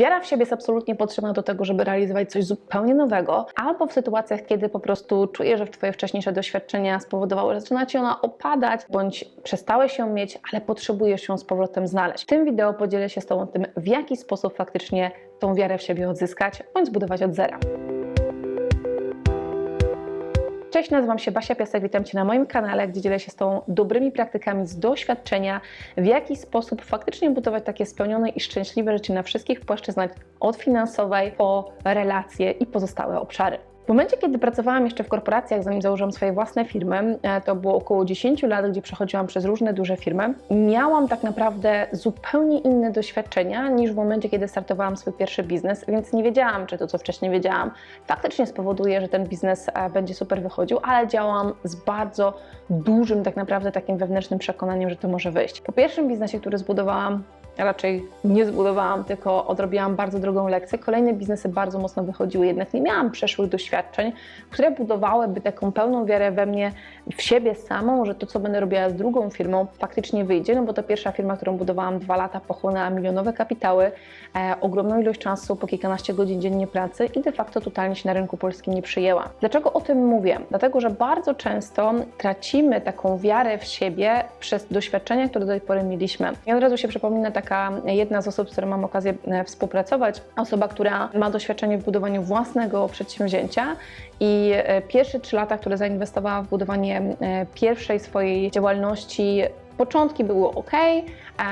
Wiara w siebie jest absolutnie potrzebna do tego, żeby realizować coś zupełnie nowego, albo w sytuacjach, kiedy po prostu czujesz, że Twoje wcześniejsze doświadczenia spowodowały, że zaczyna Ci ona opadać, bądź przestałeś ją mieć, ale potrzebujesz ją z powrotem znaleźć. W tym wideo podzielę się z Tobą tym, w jaki sposób faktycznie tą wiarę w siebie odzyskać, bądź zbudować od zera. Cześć, nazywam się Basia Piasek, witam Cię na moim kanale, gdzie dzielę się z Tobą dobrymi praktykami z doświadczenia, w jaki sposób faktycznie budować takie spełnione i szczęśliwe życie na wszystkich płaszczyznach, od finansowej po relacje i pozostałe obszary. Momencie, kiedy pracowałam jeszcze w korporacjach, zanim założyłam swoje własne firmy, e, to było około 10 lat, gdzie przechodziłam przez różne duże firmy, miałam tak naprawdę zupełnie inne doświadczenia niż w momencie, kiedy startowałam swój pierwszy biznes, więc nie wiedziałam, czy to, co wcześniej wiedziałam, faktycznie spowoduje, że ten biznes e, będzie super wychodził, ale działam z bardzo dużym tak naprawdę takim wewnętrznym przekonaniem, że to może wyjść. Po pierwszym biznesie, który zbudowałam, raczej nie zbudowałam, tylko odrobiłam bardzo drogą lekcję. Kolejne biznesy bardzo mocno wychodziły, jednak nie miałam przeszłych doświadczeń, które budowałyby taką pełną wiarę we mnie, w siebie samą, że to, co będę robiła z drugą firmą, faktycznie wyjdzie. No bo to pierwsza firma, którą budowałam dwa lata, pochłonęła milionowe kapitały, e, ogromną ilość czasu, po kilkanaście godzin dziennie pracy i de facto totalnie się na rynku polskim nie przyjęła. Dlaczego o tym mówię? Dlatego, że bardzo często tracimy taką wiarę w siebie przez doświadczenia, które do tej pory mieliśmy. I od razu się przypomina taka jedna z osób, z którą mam okazję e, współpracować, osoba, która ma doświadczenie w budowaniu własnego przedsięwzięcia i e, pierwsze trzy lata, które zainwestowała w budowanie e, pierwszej swojej działalności, Początki były ok,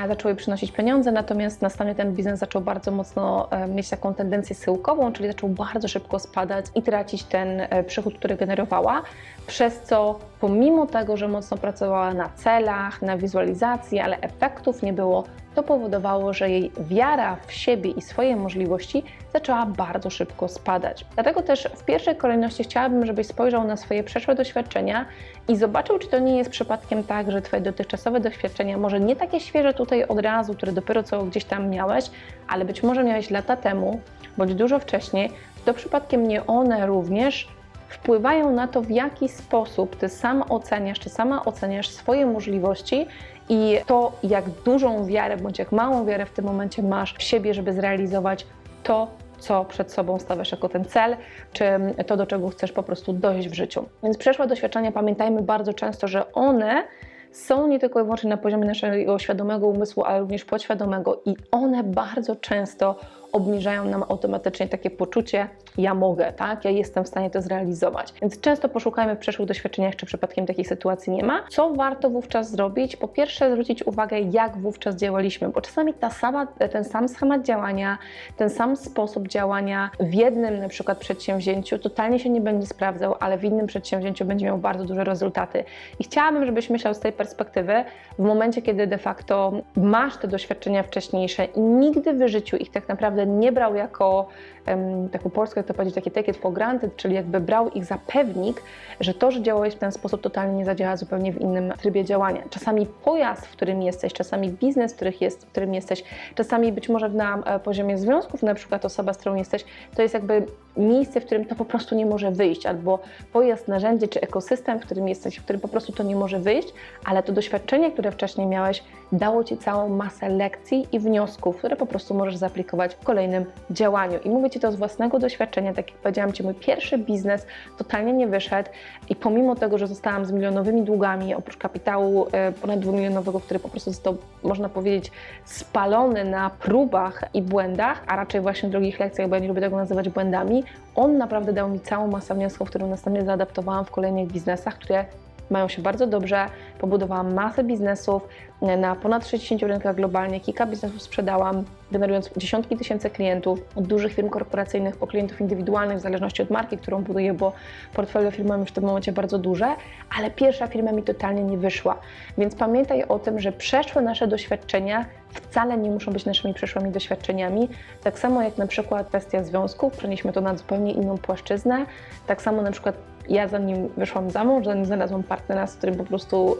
zaczęły przynosić pieniądze, natomiast następnie ten biznes zaczął bardzo mocno mieć taką tendencję syłkową, czyli zaczął bardzo szybko spadać i tracić ten przychód, który generowała, przez co pomimo tego, że mocno pracowała na celach, na wizualizacji, ale efektów nie było, to powodowało, że jej wiara w siebie i swoje możliwości zaczęła bardzo szybko spadać. Dlatego też w pierwszej kolejności chciałabym, żebyś spojrzał na swoje przeszłe doświadczenia i zobaczył, czy to nie jest przypadkiem tak, że Twoje dotychczasowe doświadczenia, może nie takie świeże tutaj od razu, które dopiero co gdzieś tam miałeś, ale być może miałeś lata temu, bądź dużo wcześniej, to przypadkiem nie one również wpływają na to, w jaki sposób ty sam oceniasz, czy sama oceniasz swoje możliwości i to, jak dużą wiarę bądź jak małą wiarę w tym momencie masz w siebie, żeby zrealizować to, co przed sobą stawiasz jako ten cel, czy to, do czego chcesz po prostu dojść w życiu. Więc przeszłe doświadczenia, pamiętajmy bardzo często, że one są nie tylko i wyłącznie na poziomie naszego świadomego umysłu, ale również podświadomego i one bardzo często obniżają nam automatycznie takie poczucie, ja mogę, tak, ja jestem w stanie to zrealizować. Więc często poszukajmy w przeszłych doświadczeniach, czy przypadkiem takiej sytuacji nie ma. Co warto wówczas zrobić? Po pierwsze, zwrócić uwagę, jak wówczas działaliśmy, bo czasami ta sama, ten sam schemat działania, ten sam sposób działania w jednym na przykład przedsięwzięciu totalnie się nie będzie sprawdzał, ale w innym przedsięwzięciu będzie miał bardzo duże rezultaty. I chciałabym, żebyś myślał z tej perspektywy, w momencie, kiedy de facto masz te doświadczenia wcześniejsze i nigdy w życiu ich tak naprawdę nie brał jako, um, tak po polsku jak to powiedzieć, taki take it for granted, czyli jakby brał ich za pewnik, że to, że działałeś w ten sposób totalnie nie zadziała zupełnie w innym trybie działania. Czasami pojazd, w którym jesteś, czasami biznes, w, których jest, w którym jesteś, czasami być może na e, poziomie związków, na przykład osoba, z którą jesteś, to jest jakby miejsce, w którym to po prostu nie może wyjść, albo pojazd, narzędzie czy ekosystem, w którym jesteś, w którym po prostu to nie może wyjść, ale to doświadczenie, które wcześniej miałeś, dało Ci całą masę lekcji i wniosków, które po prostu możesz zaaplikować w kolejnym działaniu. I mówię Ci to z własnego doświadczenia, tak jak powiedziałam Ci, mój pierwszy biznes totalnie nie wyszedł i pomimo tego, że zostałam z milionowymi długami, oprócz kapitału e, ponad dwumilionowego, który po prostu został, można powiedzieć, spalony na próbach i błędach, a raczej właśnie drogich lekcjach, bo ja nie lubię tego nazywać błędami, on naprawdę dał mi całą masę wniosków, które następnie zaadaptowałam w kolejnych biznesach, które mają się bardzo dobrze. Pobudowałam masę biznesów na ponad 60 rynkach globalnie, kilka biznesów sprzedałam, generując dziesiątki tysięcy klientów, od dużych firm korporacyjnych po klientów indywidualnych, w zależności od marki, którą buduję, bo portfolio firm mam już w tym momencie bardzo duże, ale pierwsza firma mi totalnie nie wyszła. Więc pamiętaj o tym, że przeszłe nasze doświadczenia wcale nie muszą być naszymi przeszłymi doświadczeniami. Tak samo jak na przykład kwestia związków, przenieśmy to na zupełnie inną płaszczyznę. Tak samo na przykład ja zanim wyszłam za mąż, zanim znalazłam partnera, z którym po prostu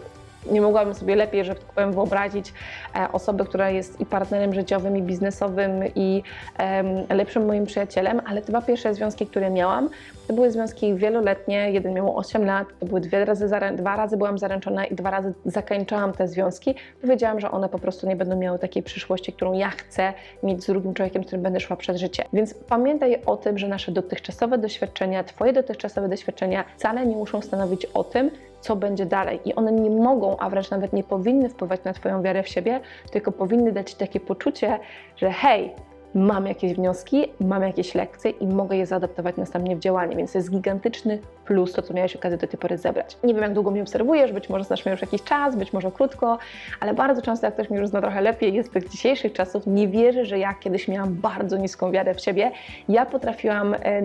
nie mogłabym sobie lepiej, że tak powiem, wyobrazić e, osobę, która jest i partnerem życiowym, i biznesowym, i lepszym moim przyjacielem, ale dwa pierwsze związki, które miałam, to były związki wieloletnie, jeden miał 8 lat, to były dwie razy, dwa razy byłam zaręczona i dwa razy zakończyłam te związki. Powiedziałam, że one po prostu nie będą miały takiej przyszłości, którą ja chcę mieć z drugim człowiekiem, z którym będę szła przez życie. Więc pamiętaj o tym, że nasze dotychczasowe doświadczenia, Twoje dotychczasowe doświadczenia wcale nie muszą stanowić o tym, co będzie dalej. I one nie mogą, a wręcz nawet nie powinny wpływać na Twoją wiarę w siebie, tylko powinny dać Ci takie poczucie, że hej, mam jakieś wnioski, mam jakieś lekcje i mogę je zaadaptować następnie w działanie, więc to jest gigantyczny plus to, co miałeś okazję do tej pory zebrać. Nie wiem, jak długo mnie obserwujesz, być może znasz mnie już jakiś czas, być może krótko, ale bardzo często, jak ktoś mnie już zna trochę lepiej, jest tych dzisiejszych czasów, nie wierzę, że ja kiedyś miałam bardzo niską wiarę w siebie. Ja potrafiłam e,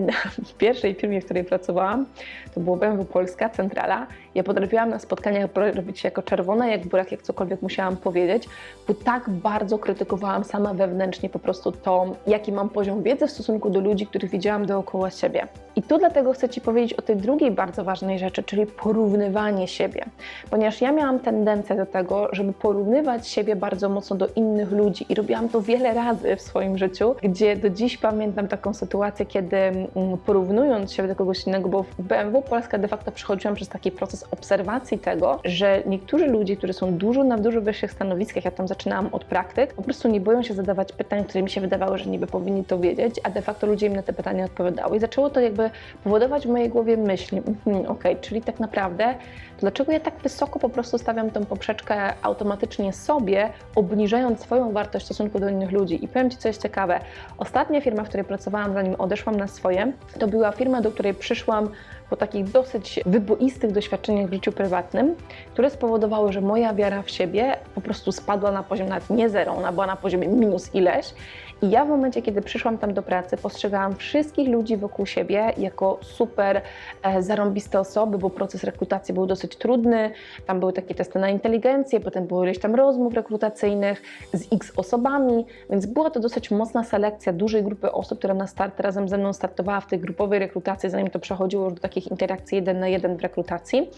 w pierwszej firmie, w której pracowałam, to było BMW Polska, Centrala, ja potrafiłam na spotkaniach robić się jako czerwona, jak burak, jak cokolwiek musiałam powiedzieć, bo tak bardzo krytykowałam sama wewnętrznie po prostu to, jaki mam poziom wiedzy w stosunku do ludzi, których widziałam dookoła siebie. I tu dlatego chcę Ci powiedzieć o tej drugiej bardzo ważnej rzeczy, czyli porównywanie siebie. Ponieważ ja miałam tendencję do tego, żeby porównywać siebie bardzo mocno do innych ludzi i robiłam to wiele razy w swoim życiu, gdzie do dziś pamiętam taką sytuację, kiedy mm, porównując się do kogoś innego, bo w BMW Polska de facto przechodziłam przez taki proces obserwacji tego, że niektórzy ludzie, którzy są dużo na dużo wyższych stanowiskach, ja tam zaczynałam od praktyk, po prostu nie boją się zadawać pytań, które mi się wydawały, że niby powinni to wiedzieć, a de facto ludzie im na te pytania odpowiadały. I zaczęło to jakby powodować w mojej głowie myśli, mhm, okej, czyli tak naprawdę, dlaczego ja tak wysoko po prostu stawiam tą poprzeczkę automatycznie sobie, obniżając swoją wartość w stosunku do innych ludzi. I powiem Ci, co jest ciekawe. Ostatnia firma, w której pracowałam, zanim odeszłam na swoje, to była firma, do której przyszłam po takich dosyć wyboistych doświadczeniach w życiu prywatnym, które spowodowały, że moja wiara w siebie po prostu spadła na poziom nawet nie zero, ona była na poziomie minus ileś. I ja w momencie, kiedy przyszłam tam do pracy, postrzegałam wszystkich ludzi wokół siebie jako super e, zarąbiste osoby, bo proces rekrutacji był dosyć trudny. Tam były takie testy na inteligencję, potem było ileś tam rozmów rekrutacyjnych z x osobami, więc była to dosyć mocna selekcja dużej grupy osób, która na start razem ze mną startowała w tej grupowej rekrutacji, zanim to przechodziło już do takich interakcji jeden na jeden w rekrutacji,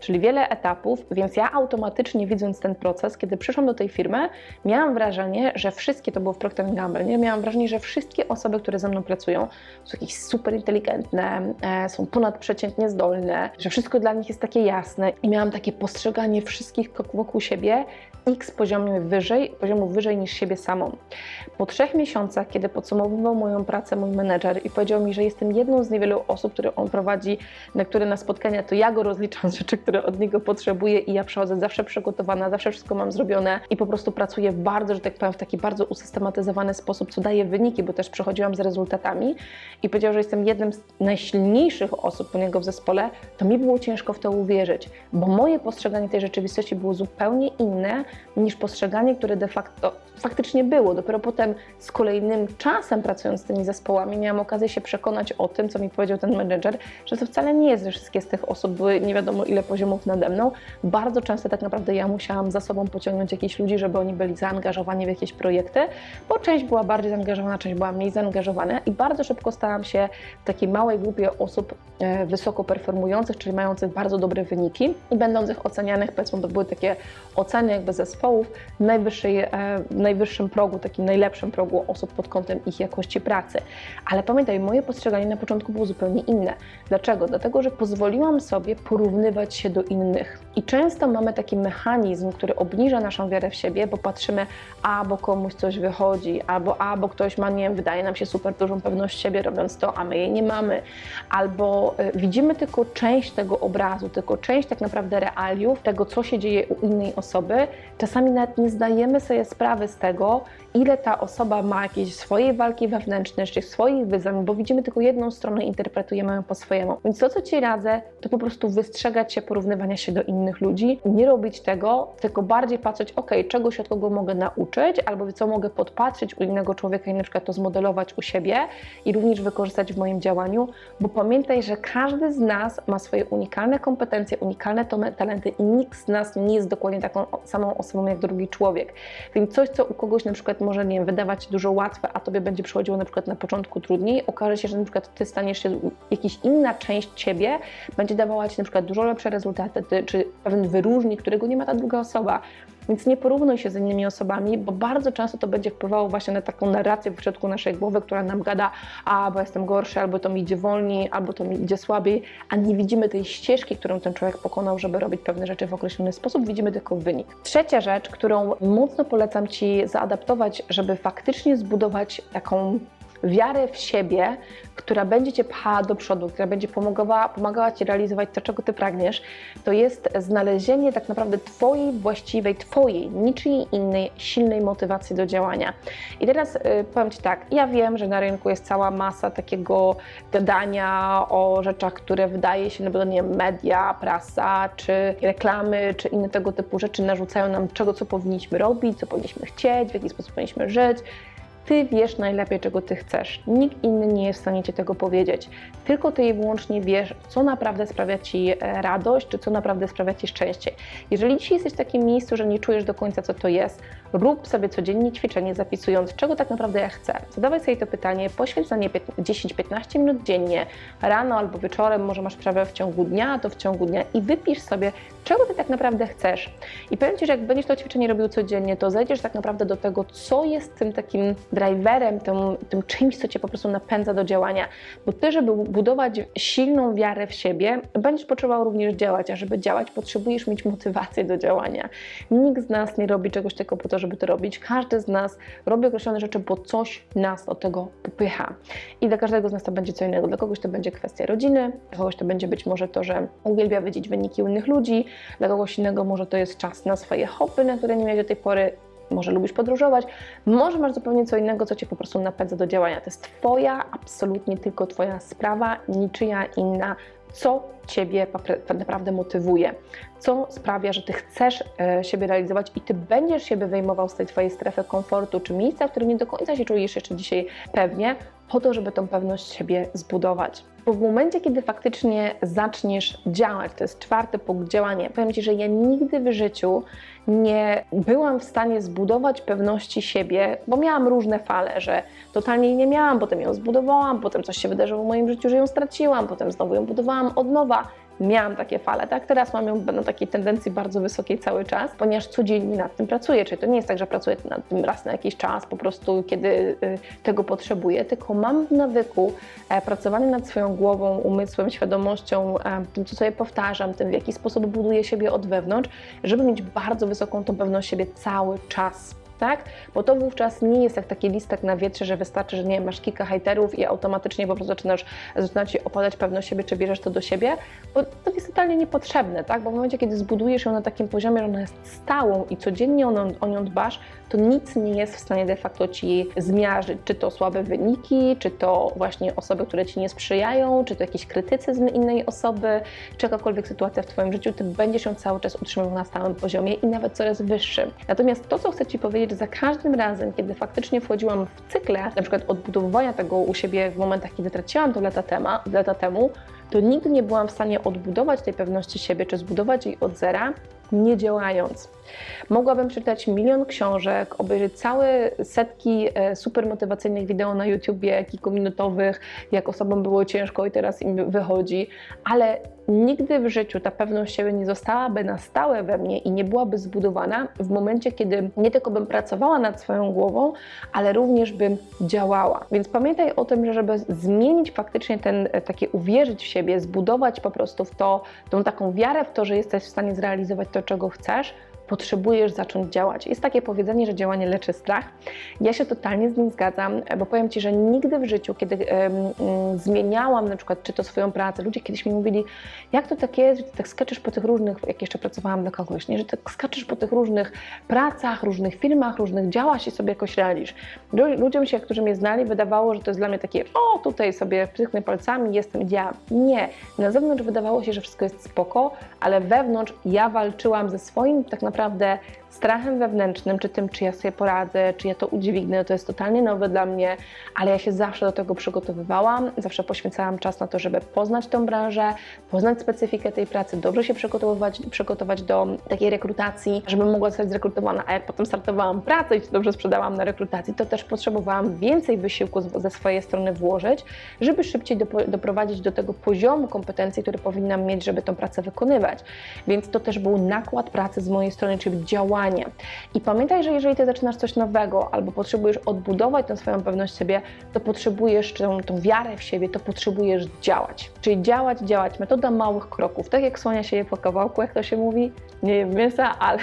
czyli wiele etapów, więc ja automatycznie widząc ten proces, kiedy przyszłam do tej firmy, miałam wrażenie, że wszystkie, to było w Procter Gamble, nie? miałam wrażenie, że wszystkie osoby, które ze mną pracują, są jakieś super inteligentne, e, są ponadprzeciętnie zdolne, że wszystko dla nich jest takie jasne i miałam takie postrzeganie wszystkich wokół siebie x poziomu wyżej, poziomu wyżej niż siebie samą. Po trzech miesiącach, kiedy podsumowywał moją pracę mój menedżer i powiedział mi, że jestem jedną z niewielu osób, które on prowadzi, na które na spotkania, to ja go rozliczam z rzeczy, które od niego potrzebuję i ja przychodzę zawsze przygotowana, zawsze wszystko mam zrobione i po prostu pracuję bardzo, że tak powiem, w taki bardzo usystematyzowany sposób, co daje wyniki, bo też przechodziłam z rezultatami i powiedział, że jestem jednym z najsilniejszych osób u niego w zespole, to mi było ciężko w to uwierzyć, bo moje postrzeganie tej rzeczywistości było zupełnie inne niż postrzeganie, które de facto faktycznie było. Dopiero potem z kolejnym czasem pracując z tymi zespołami miałam okazję się przekonać o tym, co mi powiedział ten menedżer, że to wcale nie jest, że wszystkie z tych osób były nie wiadomo ile poziomów nade mną. Bardzo często tak naprawdę ja musiałam za sobą pociągnąć jakichś ludzi, żeby oni byli zaangażowani w jakieś projekty, bo część była bardziej zaangażowana, część była mniej zaangażowana i bardzo szybko stałam się w takiej małej grupie osób e, wysoko performujących, czyli mających bardzo dobre wyniki i będących ocenianych, powiedzmy, to były takie oceny jakby zespołów najwyższej, e, najwyższym progu, takim najlepszym progu osób pod kątem ich jakości pracy. Ale pamiętaj, moje postrzeganie na początku było zupełnie inne. Dlaczego? Dlatego, że pozwoliłam sobie porównywać się do innych. I często mamy taki mechanizm, który obniża naszą wiarę w siebie, bo patrzymy, a bo komuś coś wychodzi, albo a bo ktoś ma, nie wiem, wydaje nam się super dużą pewność siebie robiąc to, a my jej nie mamy, albo y, widzimy tylko część tego obrazu, tylko część tak naprawdę realiów, tego, co się dzieje u innej osoby. Czasami nawet nie zdajemy sobie sprawy z tego, ile ta osoba ma jakieś swojej walki wewnętrzne, czy swoich wyzwań, bo widzimy tylko jedną stronę i interpretujemy ją po swojemu. Więc to, co Ci radzę, to po prostu wystrzegać się porównywania się do innych ludzi, nie robić tego, tylko bardziej patrzeć, ok, czego się od kogo mogę nauczyć, albo co mogę podpatrzeć u innego człowieka i na przykład to zmodelować u siebie i również wykorzystać w moim działaniu, bo pamiętaj, że każdy z nas ma swoje unikalne kompetencje, unikalne talenty i nikt z nas nie jest dokładnie taką samą osobą, sobą jak drugi człowiek. Więc coś, co u kogoś na przykład może, nie wiem, wydawać dużo łatwe, a tobie będzie przychodziło na przykład na początku trudniej, okaże się, że na przykład ty staniesz się, jakaś inna część ciebie będzie dawała ci na przykład dużo lepsze rezultaty, ty, czy pewien wyróżnik, którego nie ma ta druga osoba. Więc nie porównuj się z innymi osobami, bo bardzo często to będzie wpływało właśnie na taką narrację w środku naszej głowy, która nam gada, a bo jestem gorszy, albo to mi idzie wolniej, albo to mi idzie słabiej, a nie widzimy tej ścieżki, którą ten człowiek pokonał, żeby robić pewne rzeczy w określony sposób, widzimy tylko wynik. Trzecia rzecz, którą mocno polecam Ci zaadaptować, żeby faktycznie zbudować taką wiarę w siebie, która będzie Cię pchała do przodu, która będzie pomagała, pomagała Ci realizować to, czego Ty pragniesz, to jest znalezienie tak naprawdę Twojej właściwej, Twojej, niczyjej innej, silnej motywacji do działania. I teraz y, powiem Ci tak, ja wiem, że na rynku jest cała masa takiego gadania o rzeczach, które wydaje się, no bo nie media, prasa, czy reklamy, czy inne tego typu rzeczy narzucają nam czego, co powinniśmy robić, co powinniśmy chcieć, w jaki sposób powinniśmy żyć. Ty wiesz najlepiej, czego ty chcesz. Nikt inny nie jest w stanie ci tego powiedzieć. Tylko ty i wyłącznie wiesz, co naprawdę sprawia ci e, radość, czy co naprawdę sprawia ci szczęście. Jeżeli dzisiaj jesteś w takim miejscu, że nie czujesz do końca, co to jest, rób sobie codziennie ćwiczenie, zapisując, czego tak naprawdę ja chcę. Zadawaj sobie to pytanie, poświęć na nie 10-15 minut dziennie, rano albo wieczorem, może masz sprawę w ciągu dnia, to w ciągu dnia i wypisz sobie, czego ty tak naprawdę chcesz. I powiem ci, że jak będziesz to ćwiczenie robił codziennie, to zejdziesz tak naprawdę do tego, co jest tym takim driverem, tym, tym czymś, co cię po prostu napędza do działania. Bo ty, żeby budować silną wiarę w siebie, będziesz potrzebował również działać, a żeby działać, potrzebujesz mieć motywację do działania. Nikt z nas nie robi czegoś tylko po to, żeby to robić. Każdy z nas robi określone rzeczy, bo coś nas do tego popycha. I dla każdego z nas to będzie co innego. Dla kogoś to będzie kwestia rodziny, dla kogoś to będzie być może to, że uwielbia widzieć wyniki innych ludzi, dla kogoś innego może to jest czas na swoje hobby, na które nie miałeś do tej pory może lubisz podróżować, może masz zupełnie co innego, co Cię po prostu napędza do działania. To jest Twoja, absolutnie tylko Twoja sprawa, niczyja inna, co Ciebie tak naprawdę motywuje, co sprawia, że Ty chcesz e, siebie realizować i Ty będziesz siebie wyjmował z tej Twojej strefy komfortu, czy miejsca, w którym nie do końca się czujesz jeszcze dzisiaj pewnie, po to, żeby tą pewność siebie zbudować. Bo w momencie, kiedy faktycznie zaczniesz działać, to jest czwarty punkt działania, powiem Ci, że ja nigdy w życiu nie byłam w stanie zbudować pewności siebie, bo miałam różne fale, że totalnie jej nie miałam, potem ją zbudowałam, potem coś się wydarzyło w moim życiu, że ją straciłam, potem znowu ją budowałam od nowa miałam takie fale, tak? Teraz mam ją na takiej tendencji bardzo wysokiej cały czas, ponieważ codziennie nad tym pracuję, czyli to nie jest tak, że pracuję nad tym raz na jakiś czas, po prostu kiedy y, tego potrzebuję, tylko mam w nawyku e, pracowanie nad swoją głową, umysłem, świadomością, e, tym, co sobie powtarzam, tym, w jaki sposób buduję siebie od wewnątrz, żeby mieć bardzo wysoką tą pewność siebie cały czas tak? Bo to wówczas nie jest jak taki listek na wietrze, że wystarczy, że nie masz kilka hejterów i automatycznie po prostu zaczynasz, zaczyna Ci opadać pewność siebie, czy bierzesz to do siebie, bo to jest totalnie niepotrzebne, tak? Bo w momencie, kiedy zbudujesz ją na takim poziomie, że ona jest stałą i codziennie o, o nią dbasz, to nic nie jest w stanie de facto Ci zmiażyć, czy to słabe wyniki, czy to właśnie osoby, które Ci nie sprzyjają, czy to jakiś krytycyzm innej osoby, czy jakakolwiek sytuacja w Twoim życiu, Ty będziesz ją cały czas utrzymywał na stałym poziomie i nawet coraz wyższym. Natomiast to, co chcę Ci powiedzieć, że za każdym razem, kiedy faktycznie wchodziłam w cykle, na przykład odbudowywania tego u siebie w momentach, kiedy traciłam to lata, tema, lata temu, to nigdy nie byłam w stanie odbudować tej pewności siebie, czy zbudować jej od zera, nie działając. Mogłabym przeczytać milion książek, obejrzeć całe setki e, super motywacyjnych wideo na YouTubie, kilkuminutowych, jak osobom było ciężko i teraz im wychodzi, ale nigdy w życiu ta pewność siebie nie zostałaby na stałe we mnie i nie byłaby zbudowana w momencie, kiedy nie tylko bym pracowała nad swoją głową, ale również bym działała. Więc pamiętaj o tym, że żeby zmienić faktycznie ten, e, takie uwierzyć w siebie, zbudować po prostu w to, tą taką wiarę w to, że jesteś w stanie zrealizować to, czego chcesz, potrzebujesz zacząć działać. Jest takie powiedzenie, że działanie leczy strach. Ja się totalnie z nim zgadzam, bo powiem Ci, że nigdy w życiu, kiedy um, zmieniałam na przykład czy to swoją pracę, ludzie kiedyś mi mówili, jak to tak jest, że Ty tak skaczesz po tych różnych, jak jeszcze pracowałam dla kogoś, nie? że tak skaczesz po tych różnych pracach, różnych firmach, różnych działach i sobie jakoś radzisz. Ludziom się, którzy mnie znali, wydawało, że to jest dla mnie takie, o tutaj sobie przychnę palcami, jestem ja. Nie. Na zewnątrz wydawało się, że wszystko jest spoko, ale wewnątrz ja walczyłam ze swoim tak naprawdę naprawdę strachem wewnętrznym, czy tym, czy ja sobie poradzę, czy ja to udźwignę, to jest totalnie nowe dla mnie, ale ja się zawsze do tego przygotowywałam, zawsze poświęcałam czas na to, żeby poznać tą branżę, poznać specyfikę tej pracy, dobrze się przygotowywać, przygotować do takiej rekrutacji, żebym mogła zostać zrekrutowana, a jak potem startowałam pracę i się dobrze sprzedałam na rekrutacji, to też potrzebowałam więcej wysiłku ze swojej strony włożyć, żeby szybciej doprowadzić do tego poziomu kompetencji, który powinnam mieć, żeby tą pracę wykonywać. Więc to też był nakład pracy z mojej strony, czyli działanie. I pamiętaj, że jeżeli ty zaczynasz coś nowego albo potrzebujesz odbudować tę swoją pewność siebie, to potrzebujesz tą, tą wiarę w siebie, to potrzebujesz działać. Czyli działać, działać. Metoda małych kroków. Tak jak słonia się je po kawałku, jak to się mówi, nie jem mięsa, ale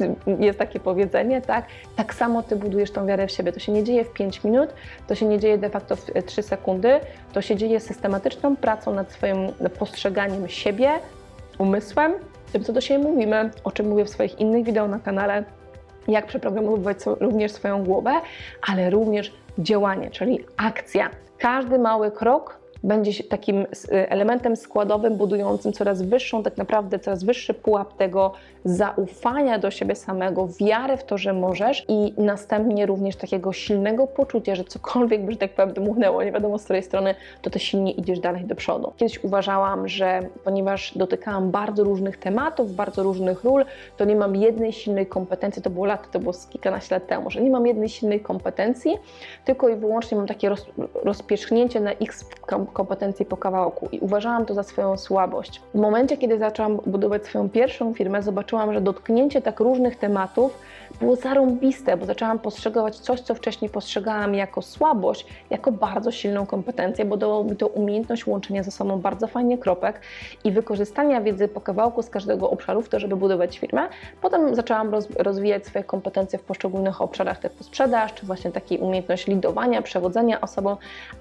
jest takie powiedzenie, tak? Tak samo ty budujesz tą wiarę w siebie. To się nie dzieje w 5 minut, to się nie dzieje de facto w 3 sekundy, to się dzieje systematyczną pracą nad swoim postrzeganiem siebie, umysłem, tym, co do siebie mówimy, o czym mówię w swoich innych wideo na kanale, jak przeprogramowywać so- również swoją głowę, ale również działanie, czyli akcja. Każdy mały krok będzie takim s- elementem składowym, budującym coraz wyższą, tak naprawdę coraz wyższy pułap tego zaufania do siebie samego, wiary w to, że możesz i następnie również takiego silnego poczucia, że cokolwiek by, że tak powiem, dmuchnęło, nie wiadomo z której strony, to ty silnie idziesz dalej do przodu. Kiedyś uważałam, że ponieważ dotykałam bardzo różnych tematów, bardzo różnych ról, to nie mam jednej silnej kompetencji, to było lat, to było kilkanaście lat temu, że nie mam jednej silnej kompetencji, tylko i wyłącznie mam takie roz, rozpierzchnięcie na x kompetencji po kawałku i uważałam to za swoją słabość. W momencie, kiedy zaczęłam budować swoją pierwszą firmę, zobaczyłam, że dotknięcie tak różnych tematów było zarąbiste, bo zaczęłam postrzegać coś, co wcześniej postrzegałam jako słabość, jako bardzo silną kompetencję, bo dało mi to umiejętność łączenia ze sobą bardzo fajnie kropek i wykorzystania wiedzy po kawałku z każdego obszaru w to, żeby budować firmę. Potem zaczęłam roz, rozwijać swoje kompetencje w poszczególnych obszarach typu sprzedaż, czy właśnie takiej umiejętność lidowania, przewodzenia osobą,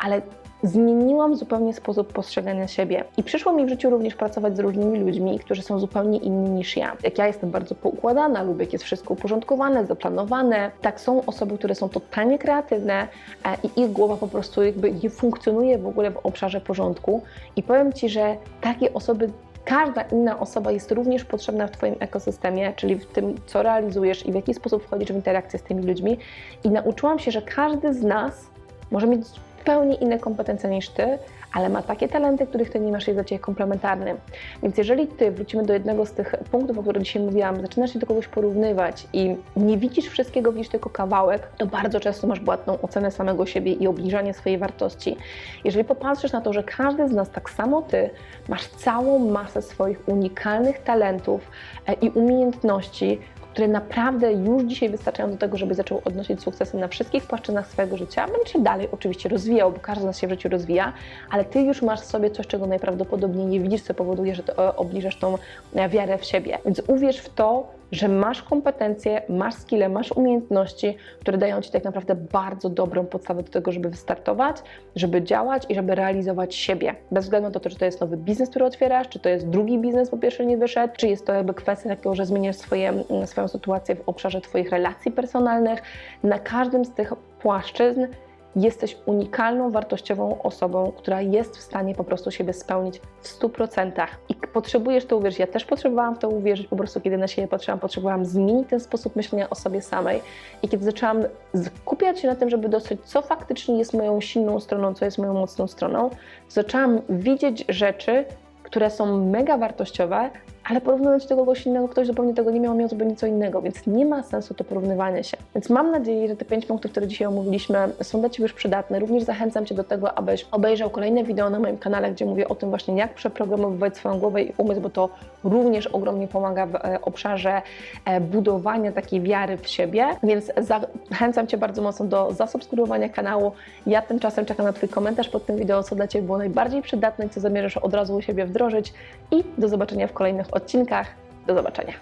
ale zmieniłam zupełnie sposób postrzegania siebie. I przyszło mi w życiu również pracować z różnymi ludźmi, którzy są zupełnie inni niż ja. Jak ja jestem bardzo poukładana, lubię jak jest wszystko uporządkowane, zaplanowane, tak są osoby, które są totalnie kreatywne e, i ich głowa po prostu jakby nie funkcjonuje w ogóle w obszarze porządku. I powiem Ci, że takie osoby Każda inna osoba jest również potrzebna w Twoim ekosystemie, czyli w tym, co realizujesz i w jaki sposób wchodzisz w interakcję z tymi ludźmi. I nauczyłam się, że każdy z nas może mieć zupełnie inne kompetencje niż Ty, ale ma takie talenty, których Ty nie masz, jest dla Ciebie komplementarny. Więc jeżeli Ty, wrócimy do jednego z tych punktów, o których dzisiaj mówiłam, zaczynasz się do kogoś porównywać i nie widzisz wszystkiego, widzisz tylko kawałek, to bardzo często masz błędną ocenę samego siebie i obniżanie swojej wartości. Jeżeli popatrzysz na to, że każdy z nas, tak samo Ty, masz całą masę swoich unikalnych talentów e, i umiejętności, które naprawdę już dzisiaj wystarczają do tego, żeby zaczął odnosić sukcesy na wszystkich płaszczyznach swojego życia. Będzie się dalej oczywiście rozwijał, bo każdy z nas się w życiu rozwija, ale ty już masz w sobie coś, czego najprawdopodobniej nie widzisz, co powoduje, że obniżasz tą e, wiarę w siebie. Więc uwierz w to, że masz kompetencje, masz skille, masz umiejętności, które dają ci tak naprawdę bardzo dobrą podstawę do tego, żeby wystartować, żeby działać i żeby realizować siebie. Bez względu na to, czy to jest nowy biznes, który otwierasz, czy to jest drugi biznes, po pierwsze nie wyszedł, czy jest to jakby kwestia takiego, że zmieniasz swoje, mm, swoją sytuację w obszarze Twoich relacji personalnych. Na każdym z tych płaszczyzn jesteś unikalną, wartościową osobą, która jest w stanie po prostu siebie spełnić w 100%. I potrzebujesz to uwierzyć. Ja też potrzebowałam w to uwierzyć, po prostu kiedy na siebie patrzyłam, potrzebowałam zmienić ten sposób myślenia o sobie samej. I kiedy zaczęłam skupiać się na tym, żeby dostrzec, co faktycznie jest moją silną stroną, co jest moją mocną stroną, zaczęłam widzieć rzeczy, które są mega wartościowe, ale porównując do kogoś innego, ktoś zupełnie tego nie miał, miał zupełnie co innego, więc nie ma sensu to porównywanie się. Więc mam nadzieję, że te pięć punktów, które dzisiaj omówiliśmy, są dla Ciebie już przydatne. Również zachęcam Cię do tego, abyś obejrzał kolejne wideo na moim kanale, gdzie mówię o tym właśnie, jak przeprogramowywać swoją głowę i umysł, bo to również ogromnie pomaga w e, obszarze e, budowania takiej wiary w siebie. Więc zachęcam Cię bardzo mocno do zasubskrybowania kanału. Ja tymczasem czekam na Twój komentarz pod tym wideo, co dla Ciebie było najbardziej przydatne co zamierzasz od razu u siebie wdrożyć. I do zobaczenia w kolejnych odcinkach. Do zobaczenia.